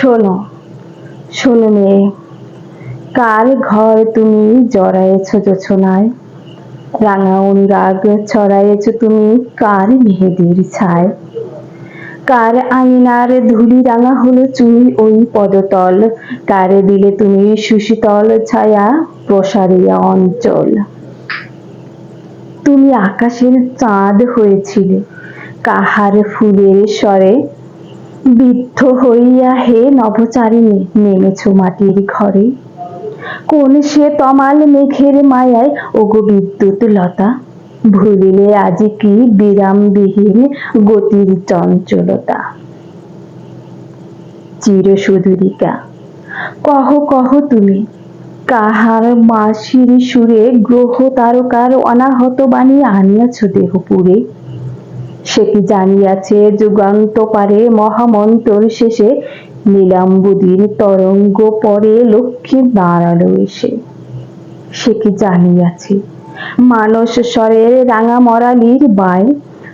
শোনো শোনো মেয়ে কার ঘর তুমি জড়ায়েছ যোছনায় রাঙা অনুরাগ ছড়ায়েছ তুমি কার মেহেদির ছায়। কার আঙিনার ধুলি রাঙা হলো চুল ওই পদতল, কার দিলে তুমি সুশীতল ছায়া প্রসারিয়া অঞ্চল। তুমি আকাশের চাঁদ হয়েছিলে, কাহার ফুলের স্বরে বিদ্ধ হইয়া হে নভচারিণী, নেমেছ মাটির ঘরে। কোন সে তমাল মেঘের মায়ায়, ওগো বিদ্যুৎ লতা? ভুলিলে আজি কি বিরামবিহীন গতির চঞ্চলতা? চির সুদূরিকা কহ কহ তুমি, কাহার মাসির সুরে গ্রহ তারকার অনাহত বাণী আনিয়াছ দেহপুরে? সে কি জানিয়াছে যুগান্ত পারে মহামন্তর শেষে নীলাম্বুদির তরঙ্গ পরে লক্ষ্মী দাঁড়াল এসে? সে কি জানিয়াছে? মানস স্বরের রাঙা মরালির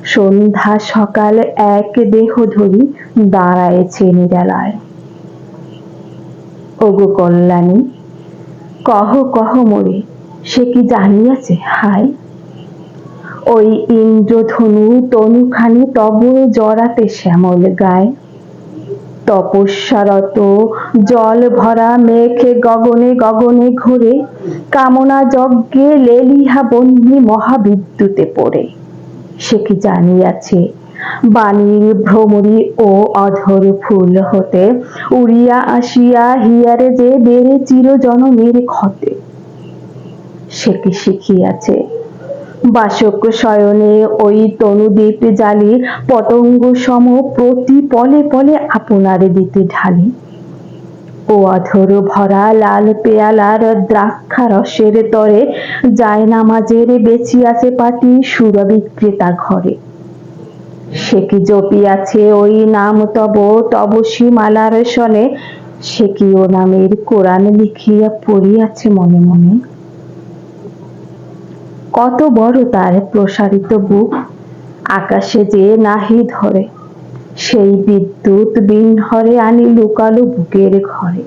সন্ধ্যা সকাল এক দেহ ধরি দাঁড়ায়েছে নিরালায়। ওগো কল্যাণী, কহ কহ মোরে, সে কি জানিয়াছে? হায়! ওই ইন্দ্রধনু তনুখানি তব জড়াতে শ্যামল গায়। তপস্যারত জল ভরা মেঘে গগনে গগনে ঘুরে, কামনা যজ্ঞে লেলিহা বন্যী মহাবিদ্যুতে পড়ে। সে কি জানিয়াছে, বাণীর ভ্রমরি ও অধর ফুল হতে উড়িয়া আসিয়া হিয়ারে যে বেড়ে চির জনমের ক্ষতে। সে কি শিখিয়াছে বাসক শয়নে ওই তনুদীপ জালি পতঙ্গ সম প্রতি পলে পলে আপনারে দিতে ঢালি। ও অধর ভরা লাল পেয়ালার দ্রাক্ষা রসের তরে যায় নামাজের বেচিয়াছে পাটি সুর বিক্রেতা ঘরে। সে কি জপিয়াছে ওই নাম তব তবসী মালার সনে সে কি ও নামের কোরআন লিখিয়া পড়িয়াছে মনে মনে? কত বড় তার প্রসারিত বুক। আকাশে যে নাহি ধরে, সেই বিদ্যুৎ বিনহরে আনি লুকালো বুকের ঘরে।